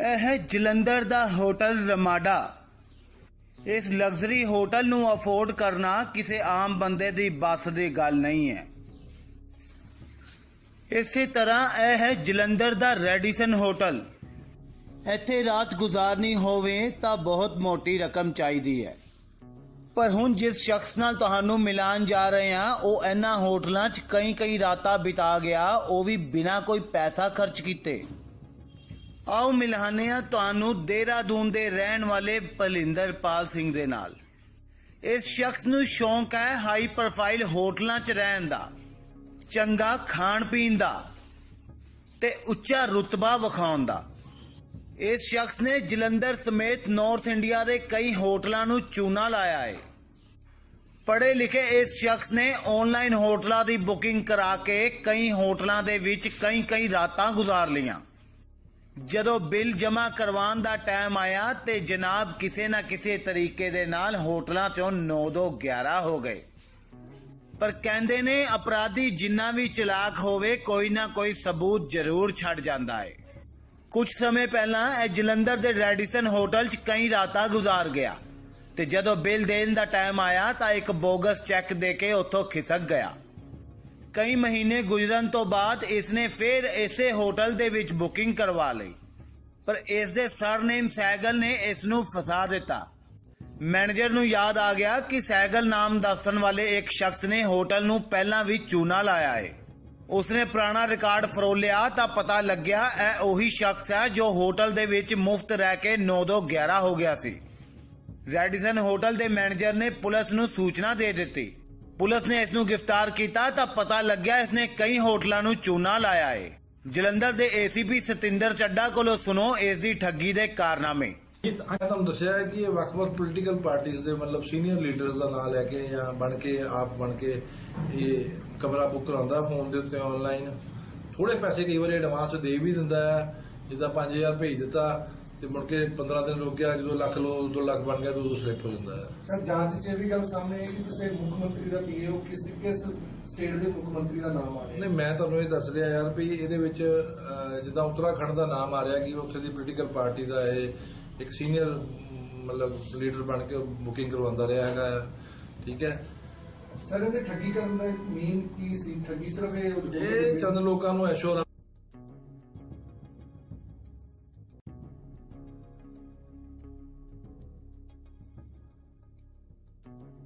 ਇਹ ਹੈ ਜਲੰਧਰ ਦਾ ਹੋਟਲ ਰਮਾਡਾ। ਇਸ ਲਗਜ਼ਰੀ ਹੋਟਲ ਨੂੰ ਅਫੋਰਡ ਕਰਨਾ ਕਿਸੇ ਆਮ ਬੰਦੇ ਦੀ ਬਸ ਦੀ ਗੱਲ ਨਹੀਂ ਹੈ। ਇਸੇ ਤਰ੍ਹਾਂ ਇਹ ਹੈ ਜਲੰਧਰ ਦਾ ਰੈਡੀਸਨ ਹੋਟਲ। ਇੱਥੇ ਰਾਤ ਗੁਜ਼ਾਰਨੀ ਹੋਵੇ ਤਾਂ ਬਹੁਤ ਮੋਟੀ ਰਕਮ ਚਾਹੀਦੀ ਹੈ। ਪਰ ਹੁਣ ਜਿਸ ਸ਼ਖਸ ਨਾਲ ਤੁਹਾਨੂੰ ਮਿਲਾਨ ਜਾ ਰਹੇ ਆ ਉਹ ਇਹਨਾਂ ਹੋਟਲਾਂ 'ਚ ਕਈ ਕਈ ਰਾਤਾਂ ਬਿਤਾ ਗਿਆ, ਉਹ ਵੀ ਬਿਨਾਂ ਕੋਈ ਪੈਸਾ ਖਰਚ ਕੀਤੇ। ਆਓ ਮਿਲਾਨੇ ਆ ਤੁਹਾਨੂੰ ਦੇਹਰਾਦੂਨ ਦੇ ਰਹਿਣ ਵਾਲੇ ਭਲਿੰਦਰਪਾਲ ਸਿੰਘ ਦੇ ਨਾਲ। ਇਸ ਸ਼ਖਸ ਨੂੰ ਸ਼ੌਂਕ ਹੈ ਹਾਈ ਪ੍ਰੋਫਾਈਲ ਹੋਟਲਾਂ 'ਚ ਰਹਿਣ ਦਾ, ਚੰਗਾ ਖਾਣ ਪੀਣ ਦਾ ਤੇ ਉੱਚਾ ਰੁਤਬਾ ਵਿਖਾਉਣ ਦਾ। ਇਸ ਸ਼ਖਸ ਨੇ ਜਲੰਧਰ ਸਮੇਤ ਨਾਰਥ ਇੰਡੀਆ ਦੇ ਕਈ ਹੋਟਲਾਂ ਨੂੰ ਚੂਨਾ ਲਾਇਆ ਹੈ। ਪੜ੍ਹੇ ਲਿਖੇ ਇਸ ਸ਼ਖਸ ਨੇ ਆਨਲਾਈਨ ਹੋਟਲਾਂ ਦੀ ਬੁਕਿੰਗ ਕਰਾ ਕੇ ਕਈ ਹੋਟਲਾਂ ਦੇ ਵਿੱਚ ਕਈ ਕਈ ਰਾਤਾਂ ਗੁਜ਼ਾਰ ਲਈਆਂ। ਜਦੋਂ ਬਿੱਲ ਜਮ੍ਹਾਂ ਕਰਵਾਉਣ ਦਾ ਟਾਈਮ ਆਇਆ ਤੇ ਜਨਾਬ ਕਿਸੇ ਨਾ ਕਿਸੇ ਤਰੀਕੇ ਦੇ ਨਾਲ ਹੋਟਲਾਂ ਚੋਂ 9 ਤੋਂ 11 ਹੋ ਗਏ। ਪਰ ਕਹਿੰਦੇ ਨੇ ਅਪਰਾਧੀ ਜਿੰਨਾ ਵੀ ਚਲਾਕ ਹੋਵੇ ਕੋਈ ਨਾ ਕੋਈ ਸਬੂਤ ਜ਼ਰੂਰ ਛੱਡ ਜਾਂਦਾ ਹੈ ਕੁਝ ਸਮੇਂ ਪਹਿਲਾਂ ਇਹ ਜਲੰਧਰ ਦੇ ਰੈਡੀਸਨ ਹੋਟਲ 'ਚ ਕਈ ਰਾਤਾਂ ਗੁਜ਼ਾਰ ਗਿਆ ਤੇ ਜਦੋਂ ਬਿੱਲ ਦੇਣ ਦਾ ਟਾਈਮ ਆਇਆ ਤਾਂ ਇੱਕ ਬੋਗਸ ਚੈੱਕ ਦੇ ਕੇ ਉੱਥੋਂ ਖਿਸਕ ਗਿਆ। ਕਈ ਮਹੀਨੇ ਗੁਜ਼ਰਨ ਤੋਂ ਬਾਅਦ ਇਸ ਨੇ ਫਿਰ ਇਸੇ ਹੋਟਲ ਦੇ ਵਿੱਚ ਬੁਕਿੰਗ ਕਰਵਾ ਲਈ। ਪਰ ਇਸ ਦੇ ਸਰਨੇਮ ਸੈਗਲ ਨੇ ਇਸ ਨੂੰ ਫਸਾ ਦਿੱਤਾ। ਮੈਨੇਜਰ ਨੂੰ ਯਾਦ ਆ ਗਿਆ ਕਿ ਸੈਗਲ ਨਾਮ ਦੱਸਣ ਵਾਲੇ ਇੱਕ ਸ਼ਖਸ ਨੇ ਹੋਟਲ ਨੂੰ ਪਹਿਲਾਂ ਵੀ ਚੂਨਾ ਲਾਇਆ ਹੈ ਉਸਨੇ ਪੁਰਾਣਾ ਰਿਕਾਰਡ ਫਰੋਲਿਆ ਤਾਂ ਪਤਾ ਲੱਗਿਆ ਇਹ ਉਹੀ ਸ਼ਖਸ ਹੈ ਜੋ ਹੋਟਲ ਦੇ ਵਿੱਚ ਮੁਫਤ ਰਹਿ ਕੇ 9 ਤੋਂ 11 ਹੋ ਗਿਆ ਸੀ। ਰੈਡੀਸਨ ਹੋਟਲ ਦੇ ਮੈਨੇਜਰ ਨੇ ਪੁਲਿਸ ਨੂੰ ਸੂਚਨਾ ਦੇ ਦਿੱਤੀ। ਪੁਲਿਸ ਨੇ ਇਸ ਨੂੰ ਗ੍ਰਿਫਤਾਰ ਕੀਤਾ, ਤਾਂ ਪਤਾ ਲੱਗਿਆ ਇਸ ਨੇ ਕਈ ਹੋਟਲਾਂ ਨੂੰ ਚੂਨਾ ਲਾਇਆ ਹੈ ਜਲੰਧਰ ਦੇ ਏਸੀਪੀ ਸਤਿੰਦਰ ਚੱਡਾ ਕੋਲੋਂ ਸੁਣੋ ਇਸ ਦੀ ਠੱਗੀ ਦੇ ਕਾਰਨਾਮੇ। ਮੈਂ ਤੁਹਾਨੂੰ ਦੱਸਿਆ ਹੈ ਕਿ ਇਹ ਵੱਖ-ਵੱਖ ਪੋਲੀਟੀਕਲ ਪਾਰਟੀਆਂ ਦੇ ਮਤਲਬ ਸੀਨੀਅਰ ਲੀਡਰਸ ਦਾ ਨਾਮ ਲੈ ਕੇ ਜਾਂ ਬਣ ਕੇ, ਆਪ ਬਣ ਕੇ ਇਹ ਕਮਰਾ ਬੁੱਕ ਕਰਾਉਂਦਾ ਫੋਨ ਦੇ ਉੱਤੇ ਆਨਲਾਈਨ ਥੋੜੇ ਪੈਸੇ ਕਈ ਵਾਰੀ ਐਡਵਾਂਸ ਦੇ ਵੀ ਦਿੰਦਾ ਹੈ, ਜਿੱਦਾਂ 5000 ਭੇਜ ਦਿੱਤਾ। ਤੇ ਮੁੜ ਕੇ 15 ਦਿਨ ਰੁਕ ਗਿਆ ਜਦੋਂ ਲੱਖ ਲੋ 2 ਲੱਖ ਬਣ ਗਿਆ ਤਾਂ ਉਦੋਂ ਸਲਿੱਪ ਹੋ ਜਾਂਦਾ ਹੈ। ਸਰ ਜਾਂਚ 'ਚ ਇਹ ਵੀ ਗੱਲ ਸਾਹਮਣੇ ਆਈ ਕਿ ਤੁਸੀਂ ਮੁੱਖ ਮੰਤਰੀ ਦਾ ਪੀਏ ਹੋ ਕਿਸ ਕਿਸ ਸਟੇਟ ਦੇ ਮੁੱਖ ਮੰਤਰੀ ਦਾ ਨਾਮ ਆ ਰਿਹਾ ਨਹੀਂ ਮੈਂ ਤੁਹਾਨੂੰ ਇਹ ਦੱਸ ਰਿਹਾ ਯਾਰ ਵੀ ਇਹਦੇ ਵਿੱਚ ਜਿੱਦਾਂ ਉੱਤਰਾਖੰਡ ਦਾ ਨਾਮ ਆ ਰਿਹਾ ਕਿ ਉੱਥੇ ਦੀ ਪੋਲੀਟੀਕਲ ਪਾਰਟੀ ਦਾ ਇਹ ਇੱਕ ਸੀਨੀਅਰ ਮਤਲਬ ਲੀਡਰ ਬਣ ਕੇ ਬੁਕਿੰਗ ਕਰਵਾਉਂਦਾ ਰਿਹਾ ਹੈਗਾ ਠੀਕ ਹੈ। ਸਰ ਇਹਦੇ ਠੱਗੀ ਕਰਨ ਦਾ ਮੀਨ ਕੀ ਸੀ? ਠੱਗੀ ਸਿਰਫ ਇਹ ਚੰਦ ਲੋਕਾਂ ਨੂੰ ਐਸ਼ੋਰ Bye.